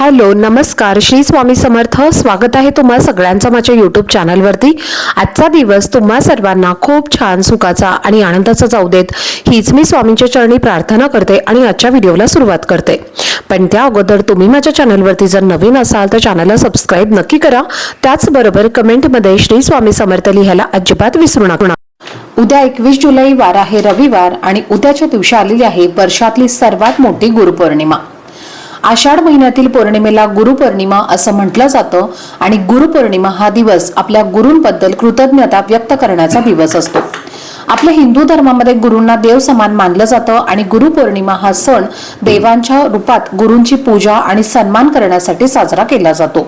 Hello नमस्कार. श्री स्वामी समर्थ. स्वागत आहे तुम्हा सगळ्यांचं माझ्या यूट्यूब चॅनलवरती आजचा दिवस तुम्हा सर्वांना खूप छान सुखाचा आणि आनंदाचा जाऊ देत. हीच मी स्वामींच्या चरणी प्रार्थना करते आणि आजच्या व्हिडिओला सुरुवात करते. पण त्या अगोदर तुम्ही माझ्या चॅनलवरती जर नवीन असाल तर चॅनलला सबस्क्राईब नक्की करा. त्याचबरोबर कमेंटमध्ये श्री स्वामी समर्थ लिहायला अजिबात विसरू नका. उद्या एकवीस जुलै वार आहे रविवार आणि उद्याच्या दिवशी आलेली आहे वर्षातली सर्वात मोठी गुरुपौर्णिमा. आषाढ महिन्यातील पौर्णिमेला गुरुपौर्णिमा असं म्हटलं जातं आणि गुरुपौर्णिमा हा दिवस आपल्या गुरूंबद्दल कृतज्ञता व्यक्त करण्याचा दिवस असतो. आपल्या हिंदू धर्मामध्ये गुरूंना देव समान मानलं जातं आणि गुरुपौर्णिमा हा सण देवांच्या रूपात गुरूंची पूजा आणि सन्मान करण्यासाठी साजरा केला जातो.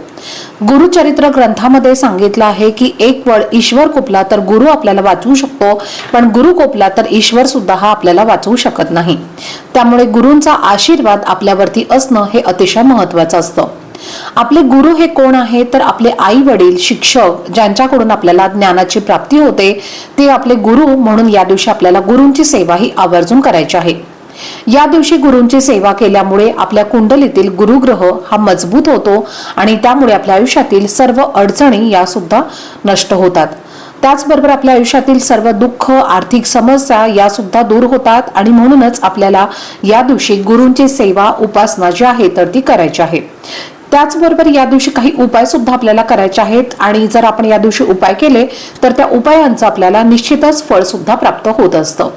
गुरुचरित्र ग्रंथामध्ये सांगितलं आहे की एक वळ ईश्वर कोपला तर गुरु आपल्याला वाचवू शकतो पण गुरु कोपला तर ईश्वर सुद्धा हा आपल्याला वाचवू शकत नाही. त्यामुळे गुरूंचा आशीर्वाद आपल्यावरती असणं हे अतिशय महत्वाचं असतं. आपले गुरु हे कोण आहे? तर आपले आई वडील शिक्षक ज्यांच्याकडून आपल्याला ज्ञानाची प्राप्ती होते ते आपले गुरु म्हणून या दिवशी आपल्याला गुरूंची सेवा ही आवर्जून करायची आहे. या दिवशी गुरूंची सेवा केल्यामुळे आपल्या कुंडलीतील गुरुग्रह हा मजबूत होतो आणि त्यामुळे आपल्या आयुष्यातील सर्व अडचणी या सुद्धा नष्ट होतात. त्याचबरोबर आपल्या आयुष्यातील सर्व दुःख आर्थिक समस्या या सुद्धा दूर होतात आणि म्हणूनच आपल्याला या दिवशी गुरूंची सेवा उपासना जी आहे तर ती करायची आहे. त्याचबरोबर या दिवशी काही उपाय सुद्धा आपल्याला करायचे आहेत. आणि जर आपण या दिवशी उपाय केले तर त्या उपायांचं आपल्याला निश्चितच फळ सुद्धा प्राप्त होत असतं.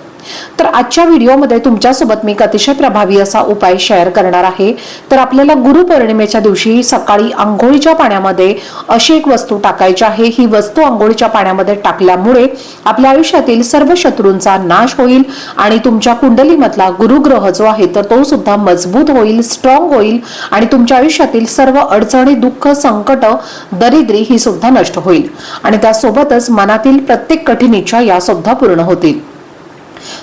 तर आजच्या व्हिडिओमध्ये तुमच्यासोबत मी एक अतिशय प्रभावी असा उपाय शेअर करणार आहे. तर आपल्याला गुरुपौर्णिमेच्या दिवशी सकाळी आंघोळीच्या पाण्यामध्ये अशी एक वस्तू टाकायची आहे. ही वस्तू आंघोळीच्या पाण्यामध्ये टाकल्यामुळे आपल्या आयुष्यातील सर्व शत्रूंचा नाश होईल आणि तुमच्या कुंडलीमधला गुरुग्रह जो आहे तर तो सुद्धा मजबूत होईल स्ट्रॉंग होईल आणि तुमच्या आयुष्यातील सर्व अडचणी दुःख संकट दरिद्री ही सुद्धा नष्ट होईल. आणि त्यासोबतच मनातील प्रत्येक कठीण इच्छा या सुद्धा पूर्ण होतील.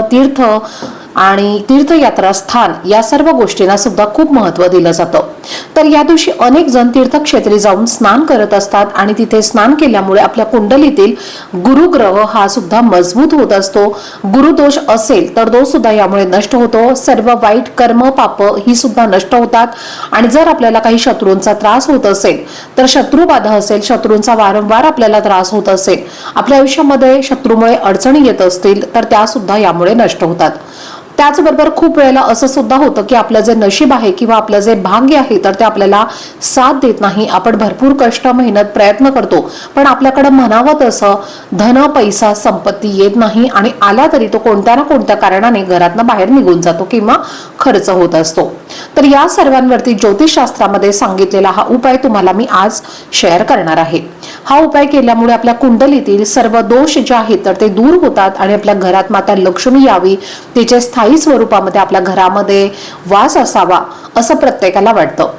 तीर्थ आणि तीर्थयात्रा स्थान या सर्व गोष्टींना सुद्धा खूप महत्त्व दिलं जातं. तर या दिवशी अनेक जण तीर्थक्षेत्री जाऊन स्नान करत असतात आणि तिथे स्नान केल्यामुळे आपल्या कुंडलीतील गुरुग्रह हा सुद्धा मजबूत होत असतो. गुरुदोष असेल तर दोष सुद्धा यामुळे नष्ट होतो. सर्व वाईट कर्म पाप ही सुद्धा नष्ट होतात. आणि जर आपल्याला काही शत्रूंचा त्रास होत असेल तर शत्रुबाधा असेल शत्रूंचा वारंवार आपल्याला त्रास होत असेल आपल्या आयुष्यामध्ये शत्रूमुळे अडचणी येत असतील तर त्या सुद्धा यामुळे नष्ट होतात. त्याचबरोबर खूप वेळेला असं सुद्धा होतं की आपलं जे नशीब आहे किंवा आपलं जे भाग्य आहे तर ते आपल्याला साथ देत नाही. आपण भरपूर कष्ट मेहनत प्रयत्न करतो. पण आपल्याकडे म्हणावं तसं धन पैसा संपत्ती येत नाही आणि आला तरी तो कोणत्या ना कोणत्या कारणाने घरातनं बाहेर निघून जातो किंवा खर्च होत असतो. तर या सर्वांवरती ज्योतिषशास्त्रामध्ये सांगितलेला हा उपाय तुम्हाला मी आज शेअर करणार आहे. हा उपाय केल्यामुळे आपल्या कुंडलीतील सर्व दोष जे आहेत तर ते दूर होतात आणि आपल्या घरात माता लक्ष्मी यावी तिचे स्थायी स्वरूपामध्ये आपल्या घरामध्ये वास असावा असं प्रत्येकाला वाटतं.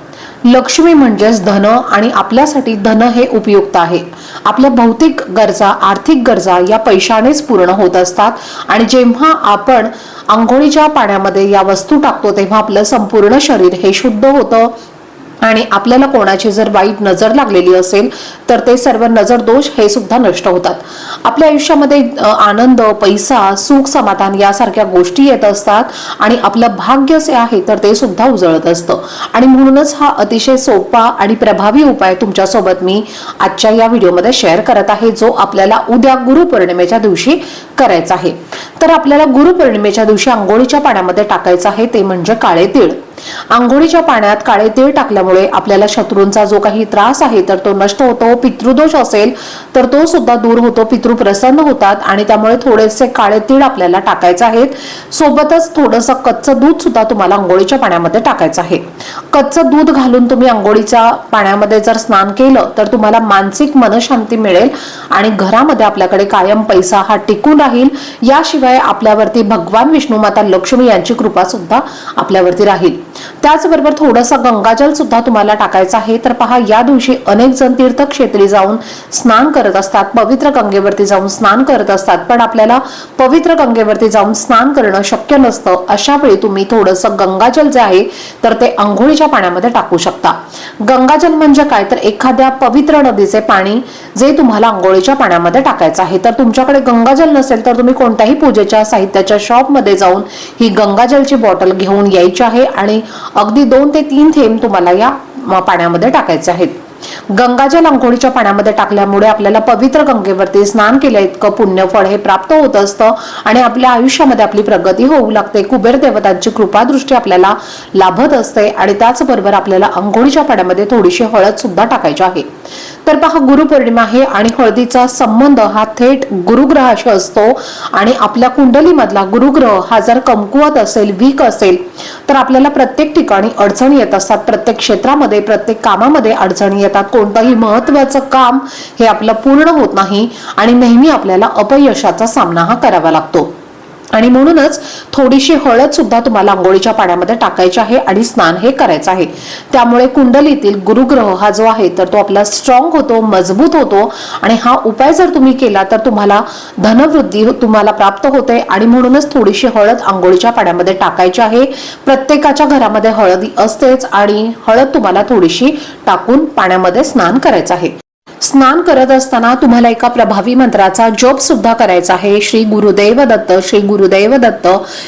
लक्ष्मी म्हणजेच धन आणि आपल्यासाठी धन हे उपयुक्त आहे. आपल्या भौतिक गरजा आर्थिक गरजा या पैशानेच पूर्ण होत असतात आणि जेव्हा आपण आंघोळीच्या पाण्यामध्ये या वस्तू टाकतो तेव्हा आपलं संपूर्ण शरीर हे शुद्ध होतं. आणि आपल्याला कोणाची जर वाईट नजर लागलेली असेल तर ते सर्व नजर दोष हे सुद्धा नष्ट होतात. आपल्या आयुष्यामध्ये आनंद पैसा सुख समाधान यासारख्या गोष्टी येत असतात आणि आपलं भाग्य जे आहे तर ते सुद्धा उजळत असतं. आणि म्हणूनच हा अतिशय सोपा आणि प्रभावी उपाय तुमच्यासोबत मी आजच्या या व्हिडिओमध्ये शेअर करत आहे जो आपल्याला उद्या गुरुपौर्णिमेच्या दिवशी करायचा आहे. तर आपल्याला गुरुपौर्णिमेच्या दिवशी आंघोळीच्या पाण्यामध्ये टाकायचं आहे ते म्हणजे काळे तीळ. आंघोळीच्या पाण्यात काळे तीळ टाकल्यामुळे आपल्याला शत्रूंचा जो काही त्रास आहे तर तो नष्ट होतो पितृदोष असेल तर तो सुद्धा दूर होतो पितृ प्रसन्न होतात आणि त्यामुळे थोडेसे काळे तीळ आपल्याला टाकायचे आहेत. सोबतच थोडंसं कच्चं दूध सुद्धा तुम्हाला आंघोळीच्या पाण्यामध्ये टाकायचं आहे. कच्चं दूध घालून तुम्ही आंघोळीच्या पाण्यामध्ये जर स्नान केलं तर तुम्हाला मानसिक मनशांती मिळेल आणि घरामध्ये आपल्याकडे कायम पैसा हा टिकून राहील. याशिवाय आपल्यावरती भगवान विष्णू माता लक्ष्मी यांची कृपा सुद्धा आपल्यावरती राहील. त्याचबरोबर थोडंसं गंगाजल सुद्धा तुम्हाला टाकायचं आहे. तर पहा या दिवशी अनेक जण तीर्थक्षेत्री जाऊन स्नान करत असतात पवित्र गंगेवरती जाऊन स्नान करत असतात. पण आपल्याला पवित्र गंगेवरती जाऊन स्नान करणं शक्य नसतं. अशा वेळी तुम्ही थोडंसं गंगाजल जे आहे तर ते आंघोळीच्या पाण्यामध्ये टाकू शकता. गंगाजल म्हणजे काय? तर एखाद्या पवित्र नदीचे पाणी जे तुम्हाला आंघोळीच्या पाण्यामध्ये टाकायचं आहे. तर तुमच्याकडे गंगाजल नसेल तर तुम्ही कोणत्याही पूजेच्या साहित्याच्या शॉपमध्ये जाऊन ही गंगाजलची बॉटल घेऊन यायची आहे. आणि अगदी दोन ते तीन थेंब तुम्हाला या पाण्यामध्ये टाकायचे आहेत. गंगाजल अंघोळीच्या पाण्यामध्ये टाकल्यामुळे आपल्याला पवित्र गंगेवरती स्नान केल्या इतकं पुण्यफळ हे प्राप्त होत असतं आणि आपल्या आयुष्यामध्ये आपली प्रगती होऊ लागते. कुबेर देवतांची कृपादृष्टी आपल्याला लाभत असते आणि त्याचबरोबर आपल्याला अंघोळीच्या पाण्यामध्ये थोडीशी हळद सुद्धा टाकायची आहे. तर पहा गुरुपौर्णिमा आहे आणि हळदीचा संबंध हा थेट गुरुग्रहाशी असतो. आणि आपल्या कुंडलीमधला गुरुग्रह हा जर कमकुवत असेल वीक असेल तर आपल्याला प्रत्येक ठिकाणी अडचणी येत असतात. प्रत्येक क्षेत्रामध्ये प्रत्येक कामामध्ये अडचणी येतात. कोणतंही महत्वाचं काम हे आपलं पूर्ण होत नाही आणि नेहमी आपल्याला अपयशाचा सामना हा करावा लागतो. आणि म्हणूनच थोडीशी हळद सुद्धा तुम्हाला आंघोळीच्या पाण्यामध्ये टाकायची आहे आणि स्नान हे करायचं आहे. त्यामुळे कुंडलीतील गुरुग्रह हा जो आहे तर तो आपला स्ट्रॉंग होतो मजबूत होतो आणि हा उपाय जर तुम्ही केला तर तुम्हाला धनवृद्धी तुम्हाला प्राप्त होते आणि म्हणूनच थोडीशी हळद आंघोळीच्या पाण्यामध्ये टाकायची आहे. प्रत्येकाच्या घरामध्ये हळद असतेच आणि हळद तुम्हाला थोडीशी टाकून पाण्यामध्ये स्नान करायचं आहे. स्नान करत असताना तुम्हाला एका प्रभावी मंत्राचा जप सुद्धा करायचा आहे. श्री गुरुदेव दत्त श्री गुरुदेव दत्त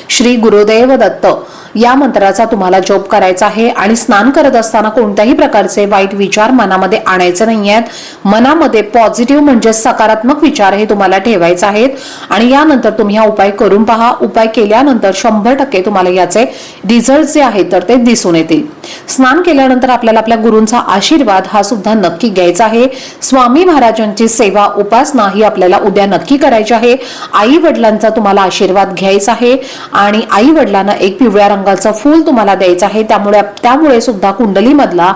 श्री गुरुदेव दत्त. या मंत्राचा तुम्हाला जप करायचा आहे आणि स्नान करत असताना कोणत्याही प्रकारचे वाईट विचार मनामध्ये आणायचे नाही आहेत. मनामध्ये पॉझिटिव्ह म्हणजे सकारात्मक विचार हे तुम्हाला ठेवायचे आहेत. आणि यानंतर तुम्ही हा उपाय करून पहा. उपाय केल्यानंतर शंभर टक्के तुम्हाला याचे रिझल्ट जे आहेत तर ते दिसून येतील. स्नान केल्यानंतर आपल्याला आपल्या गुरूंचा आशीर्वाद हा सुद्धा नक्की घ्यायचा आहे. स्वामी महाराजांची सेवा उपासना ही आपल्याला उद्या नक्की करायची आहे. आई वडिलांचा तुम्हाला आशीर्वाद घ्यायचा आहे आणि आई वडिलांना एक पिवळ्या रंगाचं फूल तुम्हाला द्यायचं आहे. त्यामुळे त्यामुळे सुद्धा कुंडलीमधला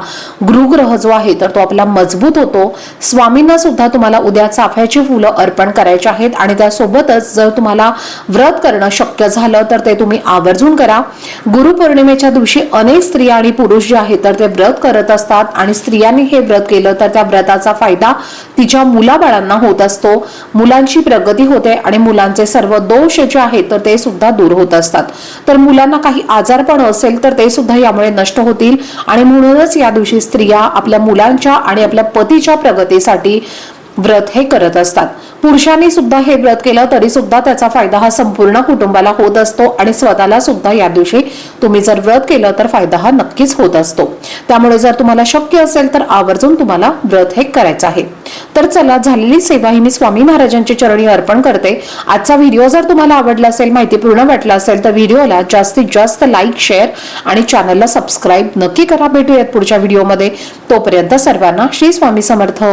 गृहग्रह जो आहे तर तो आपला मजबूत होतो. स्वामींना सुद्धा तुम्हाला उद्या चाफ्याची फुलं अर्पण करायची आहेत आणि त्यासोबतच जर तुम्हाला व्रत करणं शक्य झालं तर ते तुम्ही आवर्जून करा. गुरुपौर्णिमेच्या दिवशी अनेक स्त्रिया आणि पुरुष जे आहेत तर ते व्रत करत असतात आणि स्त्रियांनी हे व्रत केलं तर त्या व्रताचा फायदा तिच्या मुलाबाळांना होत असतो. मुलांची प्रगती होते आणि मुलांचे सर्व दोष जे आहेत तर ते सुद्धा दूर होत असतात. तर मुलांना काही आजारपण असेल तर ते सुद्धा यामुळे नष्ट होतील. आणि म्हणूनच या दिवशी स्त्रिया आपल्या मुलांच्या आणि आपल्या पतीच्या प्रगतीसाठी व्रत हे करत असतात. पुरुषांनी सुद्धा हे व्रत केलं तरी सुद्धा त्याचा फायदा हा संपूर्ण कुटुंबाला होत असतो आणि स्वतःला सुद्धा या दिवशी तुम्ही जर व्रत केलं तर फायदा हा नक्कीच होत असतो. त्यामुळे जर तुम्हाला शक्य असेल तर आवर्जून तुम्हाला व्रत हे करायचं आहे. तर चला झालेली सेवा ही मी स्वामी महाराजांची चरणी अर्पण करते. आजचा व्हिडिओ जर तुम्हाला आवडला असेल माहितीपूर्ण वाटला असेल तर व्हिडिओला जास्तीत जास्त लाईक शेअर आणि चॅनलला सबस्क्राईब नक्की करा. भेटूयात पुढच्या व्हिडिओमध्ये. तोपर्यंत सर्वांना श्री स्वामी समर्थ.